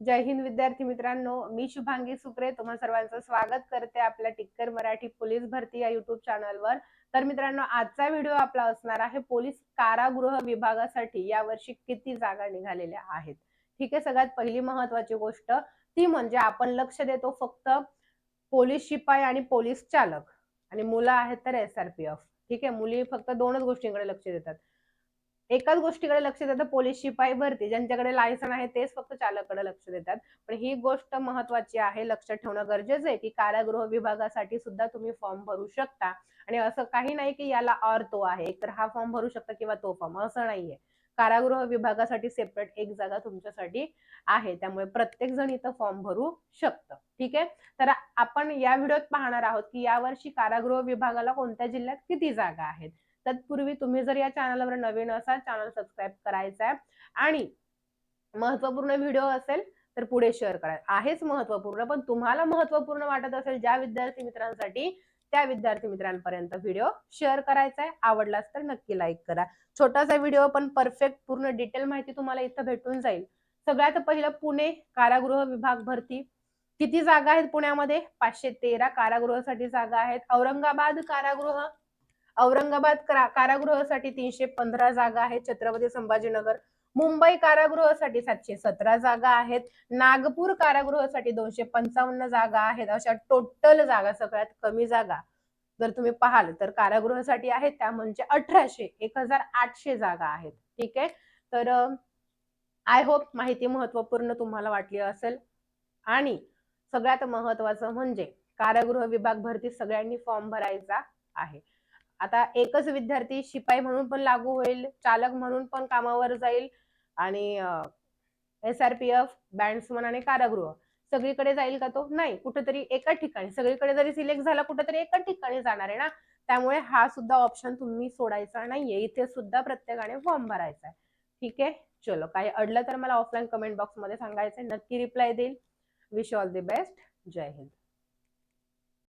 जय हिंद विद्यार्थी मित्रांनो मी शुभांगी सुक्रे तुम्हा सर्वांचं स्वागत करते आपल्या टिक्कर मराठी पोलीस भरती या युट्यूब चॅनलवर तर मित्रांनो आजचा व्हिडिओ आपला असणार आहे पोलीस कारागृह विभागासाठी. यावर्षी किती जागा निघालेल्या आहेत? ठीक आहे सगळ्यात पहिली महत्वाची गोष्ट ती म्हणजे आपण लक्ष देतो फक्त पोलीस शिपाई आणि पोलीस चालक. आणि मुलं आहेत तर एस आर पी एफ ठीक आहे मुली फक्त दोनच गोष्टींकडे लक्ष देतात. एकाच गोष्टीकडे लक्ष देतात पोलीस शिपाई भरती ज्यांच्याकडे लायसन आहे तेच फक्त चालकाकडे लक्ष देतात. पण ही गोष्ट महत्वाची आहे लक्षात ठेवणं गरजेचं आहे की कारागृह विभागासाठी सुद्धा तुम्ही फॉर्म भरू शकता. आणि असं काही नाही की याला और तो आहे. एकतर हा फॉर्म भरू शकता किंवा तो फॉर्म असं नाहीये. कारागृह विभागासाठी सेपरेट एक जागा तुमच्यासाठी आहे. त्यामुळे प्रत्येक जण इथं फॉर्म भरू शकतं. ठीक आहे? तर आपण या व्हिडिओत पाहणार आहोत की यावर्षी कारागृह विभागाला कोणत्या जिल्ह्यात किती जागा आहेत? तत्पूर्वी तुम्ही जर या चॅनलवर नवीन असाल चॅनल सबस्क्राईब करायचा आहे. आणि महत्त्वपूर्ण व्हिडिओ असेल तर पुढे शेअर करा. आहेच महत्त्वपूर्ण पण तुम्हाला महत्त्वपूर्ण वाटत असेल ज्या विद्यार्थी मित्रांसाठी त्या विद्यार्थी मित्रांपर्यंत व्हिडिओ शेअर करायचा आहे. आवडलाच तर नक्की लाईक करा. छोटासा व्हिडिओ पण परफेक्ट पूर्ण डिटेल माहिती तुम्हाला इथं भेटून जाईल. सगळ्यात पहिलं पुणे कारागृह विभाग भरती. किती जागा आहेत पुण्यामध्ये? पाचशे तेरा कारागृहासाठी जागा आहेत. औरंगाबाद कारागृह औरंगाबाद कारागृहासाठी तीनशे पंधरा जागा आहेत. छत्रपती संभाजीनगर मुंबई कारागृहासाठी सातशे सतरा जागा आहेत. नागपूर कारागृहासाठी दोनशे पंचावन्न जागा आहेत. अशा टोटल जागा सगळ्यात कमी जागा जर तुम्ही पाहाल तर कारागृहासाठी आहेत. त्या म्हणजे अठराशे एक हजार आठशे जागा आहेत. ठीक आहे? तर आय होप माहिती महत्त्वपूर्ण तुम्हाला वाटली असेल. आणि सगळ्यात महत्वाचं म्हणजे कारागृह विभाग भरती सगळ्यांनी फॉर्म भरायचा आहे. आता एकच विद्यार्थी शिपाई म्हणून पण लागू होईल चालक म्हणून पण कामावर जाईल आणि S R P F bandsman आणि कारागृह सगळीकडे जाईल का तो? नाही कुठेतरी एका ठिकाणी. सगळीकडे जरी सिलेक्ट झाला कुठेतरी एका ठिकाणी जाणार आहे ना? त्यामुळे हा सुद्धा ऑप्शन तुम्ही सोडायचा नाहीये. इथे सुद्धा प्रत्येकाने फॉर्म भरायचा आहे. ठीक आहे? चलो काही अडलं तर मला ऑफलाईन कमेंट बॉक्समध्ये सांगायचंय. नक्की रिप्लाय देईल. विश ऑल दी बेस्ट जय हिंद.